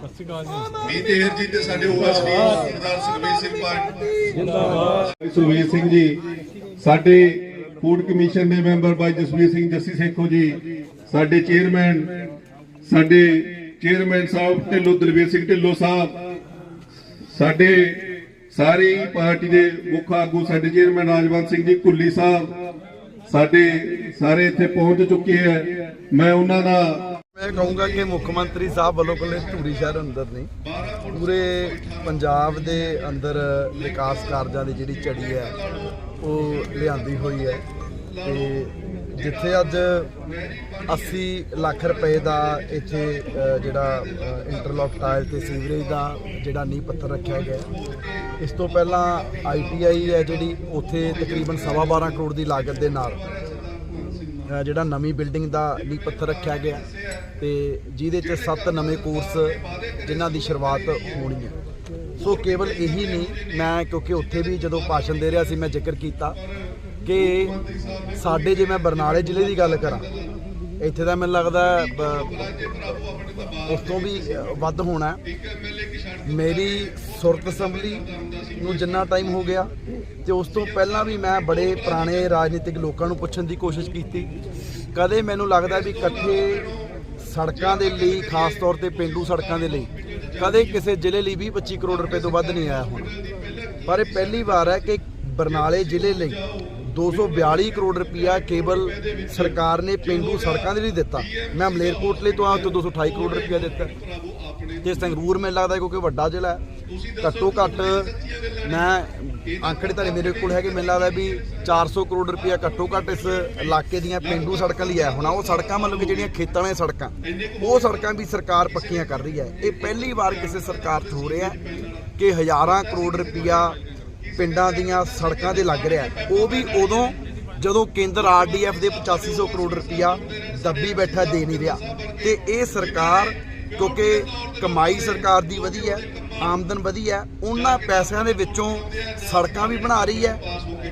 ਸਤਿ ਸ਼੍ਰੀ ਜੀ ਤੇ ਸਾਡੇ ਓਐਸਡੀ ਸਰਦਾਰ ਸੁਖਬੀਰ ਸਿੰਘ ਪਾਟਿਲ ਜਿੰਦਾਬਾਦ। ਸੁਖਬੀਰ ਸਿੰਘ ਜੀ, ਸਾਡੇ ਫੂਡ ਕਮਿਸ਼ਨ ਦੇ ਮੈਂਬਰ ਭਾਈ ਜਸਵੀਰ ਸਿੰਘ ਜੱਸੀ ਸੇਖੋ ਜੀ, ਸਾਡੇ ਚੇਅਰਮੈਨ ਸਾਡੇ ਚੇਅਰਮੈਨ ਸਾਹਿਬ ਢਿੱਲੋਂ ਦਲਵੀਰ ਸਿੰਘ ਢਿੱਲੋਂ ਸਾਹਿਬ, ਸਾਡੇ ਸਾਰੀ ਪਾਰਟੀ ਦੇ ਮੁੱਖ ਆਗੂ, ਸਾਡੇ ਚੇਅਰਮੈਨ ਰਾਜਵੰਤ ਸਿੰਘ ਜੀ ਕੁੱਲੀ ਸਾਹਿਬ, ਸਾਡੇ ਸਾਰੇ ਇੱਥੇ ਪਹੁੰਚ ਚੁੱਕੇ ਹੈ। ਮੈਂ ਉਹਨਾਂ ਦਾ ਮੈਂ ਕਹੂੰਗਾ ਕਿ ਮੁੱਖ ਮੰਤਰੀ ਸਾਹਿਬ ਵੱਲੋਂ ਕੱਲੇ ਧੂਰੀ ਸ਼ਹਿਰ ਅੰਦਰ ਨਹੀਂ, ਪੂਰੇ ਪੰਜਾਬ ਦੇ ਅੰਦਰ ਵਿਕਾਸ ਕਾਰਜਾਂ ਦੀ ਜਿਹੜੀ ਝੜੀ ਹੈ, ਉਹ ਲਿਆਂਦੀ ਹੋਈ ਹੈ। ਤੇ ਜਿੱਥੇ ਅੱਜ 80 ਲੱਖ ਰੁਪਏ ਦਾ ਇੱਥੇ ਜਿਹੜਾ ਇੰਟਰਲੌਕ ਟਾਇਲ ਤੇ ਸੀਵਰੇਜ ਦਾ ਜਿਹੜਾ ਨੀਂਹ ਪੱਥਰ ਰੱਖਿਆ ਗਿਆ ਇਸ ਤੋਂ ਪਹਿਲਾਂ ਆਈਟੀਆਈ ਹੈ ਜਿਹੜੀ, ਉੱਥੇ ਤਕਰੀਬਨ 12.5 ਕਰੋੜ ਦੀ ਲਾਗਤ ਦੇ ਨਾਲ ਜਿਹੜਾ ਨਵੀਂ ਬਿਲਡਿੰਗ ਦਾ ਨੀਂਹ ਪੱਥਰ ਰੱਖਿਆ ਗਿਆ ਤੇ ਜਿਹਦੇ 'ਚ ਸੱਤ ਨਵੇਂ ਕੋਰਸ ਜਿਨ੍ਹਾਂ ਦੀ ਸ਼ੁਰੂਆਤ ਹੋਣੀ ਹੈ। ਸੋ ਕੇਵਲ ਇਹੀ ਨਹੀਂ, ਮੈਂ ਕਿਉਂਕਿ ਉੱਥੇ ਵੀ ਜਦੋਂ ਭਾਸ਼ਣ ਦੇ ਰਿਹਾ ਸੀ, ਮੈਂ ਜ਼ਿਕਰ ਕੀਤਾ ਕਿ ਸਾਡੇ ਜੇ ਮੈਂ ਬਰਨਾਲੇ ਜ਼ਿਲ੍ਹੇ ਦੀ ਗੱਲ ਕਰਾਂ, ਇੱਥੇ ਤਾਂ ਮੈਨੂੰ ਲੱਗਦਾ ਉਸ ਤੋਂ ਵੀ ਵੱਧ ਹੋਣਾ ਮੇਰੀ ਸੁਰਤ ਅਸੈਂਬਲੀ ਨੂੰ ਜਿੰਨਾ ਟਾਈਮ ਹੋ ਗਿਆ ਤੇ ਉਸ ਤੋਂ ਪਹਿਲਾਂ ਵੀ ਮੈਂ ਬੜੇ ਪੁਰਾਣੇ ਰਾਜਨੀਤਿਕ ਲੋਕਾਂ ਨੂੰ ਪੁੱਛਣ ਦੀ ਕੋਸ਼ਿਸ਼ ਕੀਤੀ। ਕਦੇ ਮੈਨੂੰ ਲੱਗਦਾ ਵੀ ਇਕੱਠੇ ਸੜਕਾਂ ਦੇ ਲਈ, ਖਾਸ ਤੌਰ ਤੇ ਪਿੰਡੂ ਸੜਕਾਂ ਦੇ ਲਈ, ਕਦੇ ਕਿਸੇ ਜ਼ਿਲ੍ਹੇ ਲਈ 20 25 ਕਰੋੜ ਰੁਪਏ ਤੋਂ ਵੱਧ ਨਹੀਂ ਆਇਆ ਹੁਣ। ਪਰ ਇਹ ਪਹਿਲੀ ਵਾਰ ਹੈ ਕਿ ਬਰਨਾਲੇ ਜ਼ਿਲ੍ਹੇ ਲਈ 242 ਕਰੋੜ ਰੁਪਇਆ ਕੇਵਲ ਸਰਕਾਰ ਨੇ ਪਿੰਡੂ ਸੜਕਾਂ ਦੇ ਲਈ ਦਿੱਤਾ। ਮੈਂ ਮਲੇਰਕੋਟਲੇ ਤੋਂ ਆ ਉੱਥੇ 228 ਕਰੋੜ ਰੁਪਇਆ ਦਿੱਤਾ। ਤੇ ਸੰਗਰੂਰ ਮੈਨੂੰ ਲੱਗਦਾ ਕਿਉਂਕਿ ਵੱਡਾ ਜ਼ਿਲ੍ਹਾ ਹੈ। ਘੱਟੋ ਘੱਟ ਮੈਂ ਅੰਕੜੇ ਤਾਂ ਮੇਰੇ ਕੋਲ ਹੈਗੇ, ਮੈਨੂੰ ਲੱਗਦਾ ਵੀ 400 ਕਰੋੜ ਰੁਪਇਆ ਘੱਟੋ ਘੱਟ ਇਸ ਇਲਾਕੇ ਦੀਆਂ ਪਿੰਡੂ ਸੜਕਾਂ ਲਈ ਆਇਆ ਹੋਣਾ ਉਹ ਸੜਕਾਂ ਮਤਲਬ ਕਿ ਜਿਹੜੀਆਂ ਖੇਤਾਂ ਵਾਲੀਆਂ ਸੜਕਾਂ, ਉਹ ਸੜਕਾਂ ਵੀ ਸਰਕਾਰ ਪੱਕੀਆਂ ਕਰ ਰਹੀ ਹੈ। ਇਹ ਪਹਿਲੀ ਵਾਰ ਕਿਸੇ ਸਰਕਾਰ 'ਚ ਹੋ ਰਿਹਾ ਕਿ ਹਜ਼ਾਰਾਂ ਕਰੋੜ ਰੁਪਇਆ ਪਿੰਡਾਂ ਦੀਆਂ ਸੜਕਾਂ ਦੇ ਲੱਗ ਰਿਹਾ ਉਹ ਵੀ ਉਦੋਂ ਜਦੋਂ ਕੇਂਦਰ ਆਰਡੀਐਫ ਦੇ 8500 ਕਰੋੜ ਰੁਪਇਆ ਦੱਬੀ ਬੈਠਾ ਦੇ ਨਹੀਂ ਰਿਹਾ। ਤੇ ਇਹ ਸਰਕਾਰ, ਕਿਉਂਕਿ ਕਮਾਈ ਸਰਕਾਰ ਦੀ ਵਧੀ ਹੈ, ਆਮਦਨ ਵਧੀ ਹੈ, ਉਹਨਾਂ ਪੈਸਿਆਂ ਦੇ ਵਿੱਚੋਂ ਸੜਕਾਂ ਵੀ ਬਣਾ ਰਹੀ ਹੈ।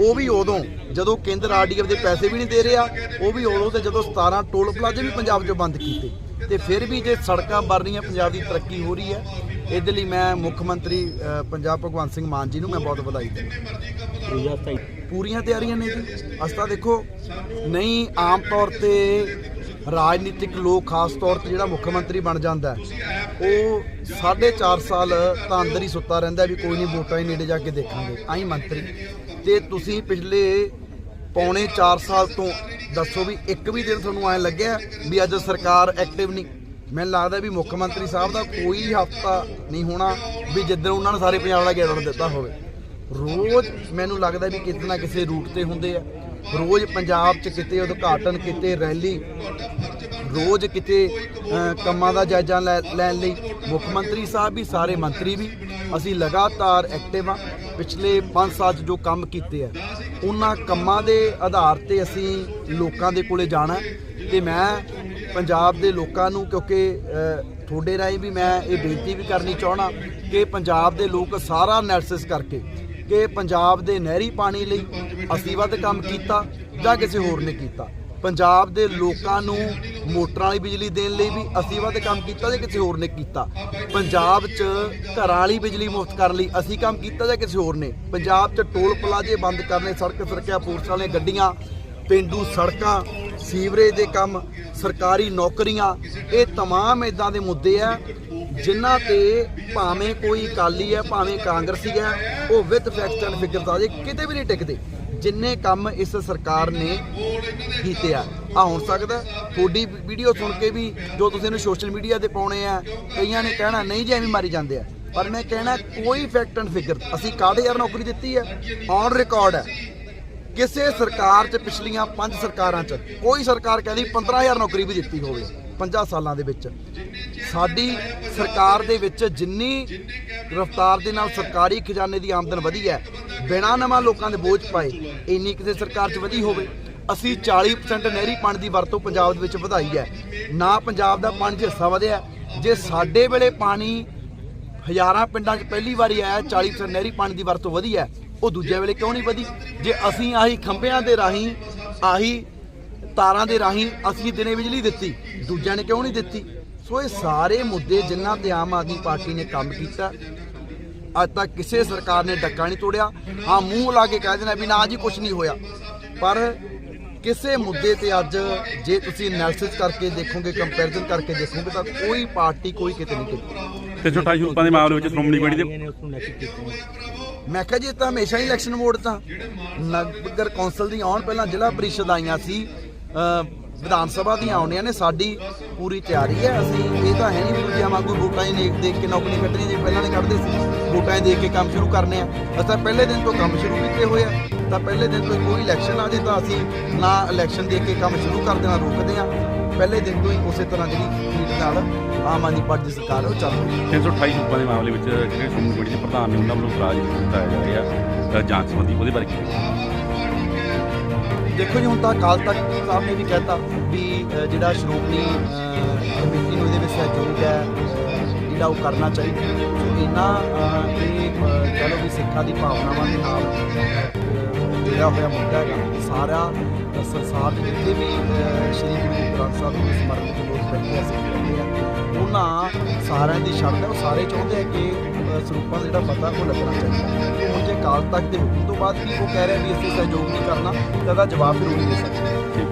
ਉਹ ਵੀ ਉਦੋਂ ਜਦੋਂ ਕੇਂਦਰ ਆਰਡੀਐਫ ਦੇ ਪੈਸੇ ਵੀ ਨਹੀਂ ਦੇ ਰਿਹਾ, ਉਹ ਵੀ ਉਦੋਂ ਤੇ ਜਦੋਂ 17 ਟੋਲ ਪਲਾਜ਼ੇ ਵੀ ਪੰਜਾਬ 'ਚੋਂ ਬੰਦ ਕੀਤੇ। ਤੇ ਫਿਰ ਵੀ ਜੇ ਸੜਕਾਂ ਬਣ ਰਹੀਆਂ, ਪੰਜਾਬ ਦੀ ਤਰੱਕੀ ਹੋ ਰਹੀ ਹੈ ਇਹਦੇ ਲਈ ਮੈਂ ਮੁੱਖ ਮੰਤਰੀ ਪੰਜਾਬ ਭਗਵੰਤ ਸਿੰਘ ਮਾਨ ਜੀ ਨੂੰ ਮੈਂ ਬਹੁਤ ਵਧਾਈ ਦਿੰਦਾ। ਪੂਰੀਆਂ ਤਿਆਰੀਆਂ ਨੇ ਜੀ। ਅਸਤਾ ਦੇਖੋ ਨਹੀਂ ਆਮ ਤੌਰ ਤੇ ਰਾਜਨੀਤਿਕ ਲੋਕ ਖਾਸ ਤੌਰ ਤੇ ਜਿਹੜਾ ਮੁੱਖ ਮੰਤਰੀ ਬਣ ਜਾਂਦਾ ਹੈ, ਉਹ 4.5 ਸਾਲ ਤਾਂ ਅੰਦਰ ਹੀ ਸੁੱਤਾ ਰਹਿੰਦਾ ਵੀ ਕੋਈ ਨਹੀਂ ਵੋਟਾਂ ਹੀ ਨੇੜੇ ਜਾ ਕੇ ਦੇਖਾਂਗੇ। ਆਈ ਮੰਤਰੀ ਤੇ ਤੁਸੀਂ ਪਿਛਲੇ ਪੌਣੇ 4 ਸਾਲ ਤੋਂ ਦੱਸੋ ਵੀ ਇੱਕ ਵੀ ਦਿਨ ਤੁਹਾਨੂੰ ਐਂ ਲੱਗਿਆ ਵੀ ਅੱਜ ਸਰਕਾਰ ਐਕਟਿਵ ਨਹੀਂ? ਮੈਨੂੰ ਲੱਗਦਾ ਵੀ ਮੁੱਖ ਮੰਤਰੀ ਸਾਹਿਬ ਦਾ ਕੋਈ ਹਫਤਾ ਨਹੀਂ ਹੋਣਾ ਵੀ ਜਿੱਦਣ ਉਹਨਾਂ ਨੇ ਸਾਰੇ ਪੰਜਾਬ ਦਾ ਗੇੜਾ ਦਿੱਤਾ ਹੋਵੇ। ਰੋਜ਼ ਮੈਨੂੰ ਲੱਗਦਾ ਵੀ ਕਿਤੇ ਨਾ ਕਿਸੇ ਰੂਟ ਤੇ ਹੁੰਦੇ ਆ। ਰੋਜ਼ ਪੰਜਾਬ 'ਚ ਕਿਤੇ ਉਦਘਾਟਨ, ਕਿਤੇ ਰੈਲੀ, ਰੋਜ਼ ਕਿਤੇ ਕੰਮਾਂ ਦਾ ਜਾਇਜ਼ਾ ਲੈ- ਲੈਣ ਲਈ। ਮੁੱਖ ਮੰਤਰੀ ਸਾਹਿਬ ਵੀ, ਸਾਰੇ ਮੰਤਰੀ ਵੀ, ਅਸੀਂ ਲਗਾਤਾਰ ਐਕਟਿਵ ਆ ਪਿਛਲੇ 5 ਸਾਲ 'ਚ ਜੋ ਕੰਮ ਕੀਤੇ ਆ, ਉਹਨਾਂ ਕੰਮਾਂ ਦੇ ਆਧਾਰ ਤੇ ਅਸੀਂ ਲੋਕਾਂ ਦੇ ਕੋਲੇ ਜਾਣਾ ਹੈ। ਤੇ ਮੈਂ ਪੰਜਾਬ ਦੇ ਲੋਕਾਂ ਨੂੰ, ਕਿਉਂਕਿ ਤੁਹਾਡੇ ਰਾਹੀਂ ਵੀ ਮੈਂ ਇਹ ਬੇਨਤੀ ਵੀ ਕਰਨੀ ਚਾਹਣਾ ਕਿ ਪੰਜਾਬ ਦੇ ਲੋਕ ਸਾਰਾ ਐਨਾਲਿਸਿਸ ਕਰਕੇ ਕਿ ਪੰਜਾਬ ਦੇ ਨਹਿਰੀ ਪਾਣੀ ਲਈ ਅਸੀਂ ਵੱਧ ਕੰਮ ਕੀਤਾ ਜਾਂ ਕਿਸੇ ਹੋਰ ਨੇ ਕੀਤਾ। ਪੰਜਾਬ ਦੇ ਲੋਕਾਂ ਨੂੰ ਮੋਟਰਾਂ ਵਾਲੀ ਬਿਜਲੀ ਦੇਣ ਲਈ ਵੀ ਅਸੀਂ ਵੱਧ ਕੰਮ ਕੀਤਾ ਜਾਂ ਕਿਸੇ ਹੋਰ ਨੇ ਕੀਤਾ। ਪੰਜਾਬ 'ਚ ਘਰਾਂ ਵਾਲੀ ਬਿਜਲੀ ਮੁਫਤ ਕਰਨ ਲਈ ਅਸੀਂ ਕੰਮ ਕੀਤਾ ਜਾਂ ਕਿਸੇ ਹੋਰ ਨੇ। ਪੰਜਾਬ 'ਚ ਟੋਲ ਪਲਾਜ਼ੇ ਬੰਦ ਕਰਨੇ, ਸੜਕ ਸੁਰੱਖਿਆ ਫੋਰਸ ਵਾਲੀਆਂ ਗੱਡੀਆਂ ਪਿੰਡੂ ਸੜਕਾਂ ਸੀਵਰੇਜ ਦੇ ਕੰਮ ਸਰਕਾਰੀ ਨੌਕਰੀਆਂ ਇਹ तमाम ਇਦਾਂ ਦੇ ਮੁੱਦੇ ਆ ਜਿਨ੍ਹਾਂ ਤੇ ਭਾਵੇਂ ਕੋਈ ਅਕਾਲੀ ਹੈ ਭਾਵੇਂ ਕਾਂਗਰਸੀ ਹੈ ਉਹ ਵਿਦ ਫੈਕਟਸ ਐਂਡ ਫਿਗਰਸ ਆ ਜੇ ਕਿਤੇ ਵੀ ਨਹੀਂ ਟਿਕਦੇ ਜਿੰਨੇ ਕੰਮ ਇਸ ਸਰਕਾਰ ਨੇ ਕੀਤੇ ਆ ਆ ਹੋ ਸਕਦਾ ਤੁਹਾਡੀ ਵੀਡੀਓ ਸੁਣ ਕੇ ਵੀ ਜੋ ਤੁਸੀਂ ਇਹਨੂੰ ਸੋਸ਼ਲ ਮੀਡੀਆ ਤੇ ਪਾਉਣੇ ਆ ਕਈਆਂ ਨੇ ਕਹਿਣਾ ਨਹੀਂ ਜੀ ਐਵੇਂ ਮਾਰੀ ਜਾਂਦੇ ਆ ਪਰ ਮੈਂ ਕਹਿਣਾ ਕੋਈ ਫੈਕਟ ਐਂਡ ਫਿਗਰ ਅਸੀਂ 61000 ਨੌਕਰੀ ਦਿੱਤੀ ਹੈ ਔਨ ਰਿਕਾਰਡ ਹੈ ਕਿਸੇ ਸਰਕਾਰ 'ਚ ਪਿਛਲੀਆਂ ਪੰਜ ਸਰਕਾਰਾਂ 'ਚ ਕੋਈ ਸਰਕਾਰ ਕਹਿੰਦੀ 15000 ਨੌਕਰੀ ਵੀ ਦਿੱਤੀ ਹੋਵੇ 50 ਸਾਲਾਂ ਦੇ ਵਿੱਚ। ਸਾਡੀ ਸਰਕਾਰ ਦੇ ਵਿੱਚ ਜਿੰਨੀ ਰਫਤਾਰ ਦੇ ਨਾਲ ਸਰਕਾਰੀ ਖਜ਼ਾਨੇ ਦੀ ਆਮਦਨ ਵਧੀ ਹੈ, ਬਿਨਾਂ ਨਵਾਂ ਲੋਕਾਂ ਦੇ ਬੋਝ ਪਾਏ, ਇੰਨੀ ਕਿਸੇ ਸਰਕਾਰ 'ਚ ਵਧੀ ਹੋਵੇ। ਅਸੀਂ 40% ਨਹਿਰੀ ਪਾਣੀ ਦੀ ਵਰਤੋਂ ਪੰਜਾਬ ਦੇ ਵਿੱਚ ਵਧਾਈ ਹੈ। ਨਾ ਪੰਜਾਬ ਦਾ ਪਾਣੀ 'ਚ ਹਿੱਸਾ ਵਧਿਆ ਜੇ ਸਾਡੇ ਵੇਲੇ ਪਾਣੀ ਹਜ਼ਾਰਾਂ ਪਿੰਡਾਂ 'ਚ ਪਹਿਲੀ ਵਾਰੀ ਆਇਆ 40% ਨਹਿਰੀ ਪਾਣੀ ਦੀ ਵਰਤੋਂ ਵਧੀ ਹੈ ਉਹ ਦੂਜੇ ਵੇਲੇ ਕਿਉਂ ਨਹੀਂ ਵਧੀ? ਜੇ ਅਸੀਂ ਆਹੀ ਖੰਭਿਆਂ ਦੇ ਰਾਹੀਂ ਆਹੀ ਤਾਰਾਂ ਦੇ ਰਾਹੀਂ ਅਸੀਂ ਦਿਨੇ ਬਿਜਲੀ ਦਿੱਤੀ ਦੂਜਿਆਂ ਨੇ ਕਿਉਂ ਨਹੀਂ ਦਿੱਤੀ? ਸੋ ਇਹ ਸਾਰੇ ਮੁੱਦੇ ਜਿਨ੍ਹਾਂ ਤੇ ਆਮ ਆਦਮੀ ਪਾਰਟੀ ਨੇ ਕੰਮ ਕੀਤਾ ਅੱਜ ਤੱਕ ਕਿਸੇ ਸਰਕਾਰ ਨੇ ਡੱਕਾ ਨਹੀਂ ਤੋੜਿਆ। ਹਾਂ ਮੂੰਹ ਲਾ ਕੇ ਕਹਿ ਦੇਣਾ ਵੀ ਨਾ ਜੀ ਕੁਝ ਨਹੀਂ ਹੋਇਆ। ਪਰ ਕਿਸੇ ਮੁੱਦੇ ਤੇ ਅੱਜ ਜੇ ਤੁਸੀਂ ਐਨਾਲਿਸਿਸ ਕਰਕੇ ਦੇਖੋਗੇ ਕੰਪੈਰੀਜ਼ਨ ਕਰਕੇ ਦੇਖੋਗੇ ਤਾਂ ਕੋਈ ਪਾਰਟੀ ਕੋਈ ਕਿਤੇ ਨਹੀਂ ਤੇ ਛੋਟਾ ਰੂਪਾਂ ਦੇ ਮਾਮਲੇ ਵਿੱਚ ਸ਼੍ਰੋਮਣੀ ਕਮੇਟੀ ਦੇ ਮੈਂ ਕਿਹਾ ਜੀ ਇਹ ਤਾਂ ਹਮੇਸ਼ਾ ਹੀ ਇਲੈਕਸ਼ਨ ਵੋਟ ਤਾਂ। ਨਗਰ ਕੌਂਸਲ ਦੀਆਂ ਆਉਣ ਪਹਿਲਾਂ ਜ਼ਿਲ੍ਹਾ ਪ੍ਰੀਸ਼ਦ ਆਈਆਂ ਸੀ। ਵਿਧਾਨ ਸਭਾ ਦੀਆਂ ਆਉਣੀਆਂ ਨੇ, ਸਾਡੀ ਪੂਰੀ ਤਿਆਰੀ ਹੈ। ਅਸੀਂ ਇਹ ਤਾਂ ਹੈ ਨਹੀਂ ਦੂਜਿਆਂ ਵਾਂਗੂ ਵੋਟਾਂ ਹੀ ਦੇਖ ਦੇਖ ਕੇ ਨੌਕਰੀ ਕੱਢਣੀ ਜੇ ਪਹਿਲਾਂ ਨੇ ਕੱਢਦੇ ਸੀ। ਵੋਟਾਂ ਹੀ ਦੇਖ ਕੇ ਕੰਮ ਸ਼ੁਰੂ ਕਰਨੇ ਆ। ਅਸੀਂ ਪਹਿਲੇ ਦਿਨ ਤੋਂ ਕੰਮ ਸ਼ੁਰੂ ਕੀਤੇ ਹੋਏ ਆ। ਤਾਂ ਪਹਿਲੇ ਦਿਨ ਤੋਂ ਕੋਈ ਇਲੈਕਸ਼ਨ ਆ ਜੇ ਤਾਂ ਅਸੀਂ ਨਾ ਇਲੈਕਸ਼ਨ ਦੇਖ ਕੇ ਕੰਮ ਸ਼ੁਰੂ ਕਰ ਦੇਣਾ, ਰੋਕਦੇ ਆ। ਪਹਿਲੇ ਦਿਨ ਤੋਂ ਹੀ ਉਸੇ ਤਰ੍ਹਾਂ ਜਿਹੜੀ ਨੀਤ ਨਾਲ ਆਮ ਆਦਮੀ ਪਾਰਟੀ ਦੀ ਸਰਕਾਰ ਹੈ ਉਹ ਚੱਲ ਰਹੀ ਹੈ। 328 ਰੂਪਾਂ ਦੇ ਮਾਮਲੇ ਵਿੱਚ ਜਿਹੜੇ ਸ਼੍ਰੋਮਣੀ ਕਮੇਟੀ ਦੇ ਪ੍ਰਧਾਨ ਨੇ ਉਹਨਾਂ ਵੱਲੋਂ ਇਤਰਾਜ਼ ਕੀਤਾ ਜਾ ਰਿਹਾ ਹੈ। ਜਾਂਚ ਸੰਬੰਧੀ ਉਹਦੇ ਬਾਰੇ ਕੀ? ਦੇਖੋ ਜੀ ਹੁਣ ਤਾਂ ਅਕਾਲ ਤਖਤ ਸਾਹਿਬ ਨੇ ਵੀ ਕਹਿਤਾ ਵੀ ਜਿਹੜਾ ਸ਼੍ਰੋਮਣੀ ਕਮੇਟੀ ਨੂੰ ਇਹਦੇ ਵਿੱਚ ਸਹਿਯੋਗ ਹੈ ਜਿਹੜਾ ਉਹ ਕਰਨਾ ਚਾਹੀਦਾ ਇਹਨਾਂ ਇਹ ਲਓ ਵੀ ਸਿੱਖਾਂ ਦੀ ਭਾਵਨਾਵਾਂ ਦੇ ਨਾਲ ਅ, ਹੋਇਆ ਮੁੱਦਾ ਹੈਗਾ। ਸਾਰਾ ਸੰਸਾਰ ਦੇ ਜਿੱਥੇ ਵੀ ਸ਼੍ਰੀ ਗੁਰੂ ਗ੍ਰੰਥ ਸਾਹਿਬ ਨੂੰ ਸਮਰਪਿਤ ਲੋਕ ਬੈਠੇ ਆ ਸਿੱਖ ਬੈਠੇ ਆ ਉਹਨਾਂ ਸਾਰਿਆਂ ਦੀ ਸ਼ਰਤ ਹੈ ਉਹ ਸਾਰੇ ਚਾਹੁੰਦੇ ਆ ਕਿ ਸਰੂਪਾਂ ਦਾ ਜਿਹੜਾ ਪਤਾ ਉਹ ਲੱਗਣਾ ਚਾਹੀਦਾ। ਹੁਣ ਜੇ ਅਕਾਲ ਤਖਤ ਦੇ ਹੁਕਮ ਤੋਂ ਬਾਅਦ ਵੀ ਉਹ ਕਹਿ ਰਿਹਾ ਵੀ ਅਸੀਂ ਸਹਿਯੋਗ ਨਹੀਂ ਕਰਨਾ ਤਾਂ ਇਹਦਾ ਜਵਾਬ ਫਿਰ ਉਹ ਨਹੀਂ ਦੇ ਸਕਦੇ